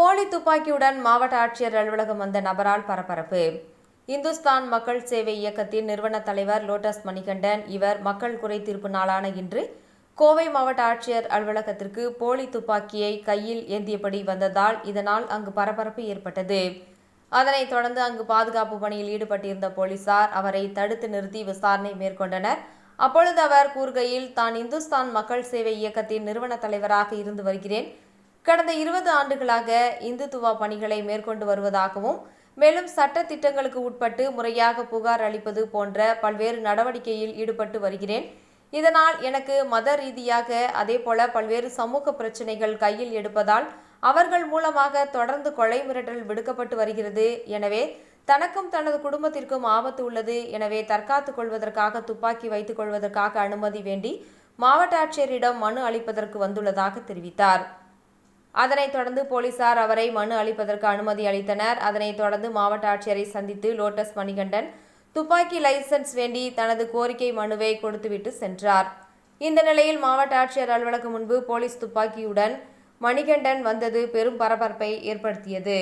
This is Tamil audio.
போலி துப்பாக்கியுடன் மாவட்ட ஆட்சியர் அலுவலகம் வந்த நபரால் பரபரப்பு. இந்துஸ்தான் மக்கள் சேவை இயக்கத்தின் நிறுவன தலைவர் லோட்டஸ் மணிகண்டன் இவர் மக்கள் குறை தீர்ப்பு நாளான இன்று கோவை மாவட்ட ஆட்சியர் அலுவலகத்திற்கு போலி துப்பாக்கியை கையில் ஏந்தியபடி வந்ததால் இதனால் அங்கு பரபரப்பு ஏற்பட்டது. அதனைத் தொடர்ந்து அங்கு பாதுகாப்பு பணியில் ஈடுபட்டிருந்த போலீசார் அவரை தடுத்து நிறுத்தி விசாரணை மேற்கொண்டனர். அப்பொழுது அவர் கூறுகையில் தான் இந்துஸ்தான் மக்கள் சேவை இயக்கத்தின் நிறுவன தலைவராக இருந்து வருகிறேன். கடந்த இருபது ஆண்டுகளாக இந்துத்துவா பணிகளை மேற்கொண்டு வருவதாகவும் மேலும் சட்ட திட்டங்களுக்கு உட்பட்டு முறையாக புகார் அளிப்பது போன்ற பல்வேறு நடவடிக்கையில் ஈடுபட்டு வருகிறேன். இதனால் எனக்கு மத ரீதியாக அதே போல பல்வேறு சமூக பிரச்சனைகள் கையில் எடுப்பதால் அவர்கள் மூலமாக தொடர்ந்து கொலை மிரட்டல் விடுக்கப்பட்டு வருகிறது. எனவே தனக்கும் தனது குடும்பத்திற்கும் ஆபத்து உள்ளது எனவே தற்காத்துக் கொள்வதற்காக துப்பாக்கி வைத்துக் கொள்வதற்காக அனுமதி வேண்டி மாவட்ட ஆட்சியரிடம் மனு அளிப்பதற்கு வந்துள்ளதாக தெரிவித்தார். அதனைத் தொடர்ந்து போலீசார் அவரை மனு அளிப்பதற்கு அனுமதி அளித்தனர். அதனைத் தொடர்ந்து மாவட்ட ஆட்சியரை சந்தித்து லோட்டஸ் மணிகண்டன் துப்பாக்கி லைசன்ஸ் வேண்டி தனது கோரிக்கை மனுவை கொடுத்துவிட்டு சென்றார். இந்த நிலையில் மாவட்ட ஆட்சியர் அலுவலகம் முன்பு போலீஸ் துப்பாக்கியுடன் மணிகண்டன் வந்தது பெரும் பரபரப்பை ஏற்படுத்தியது.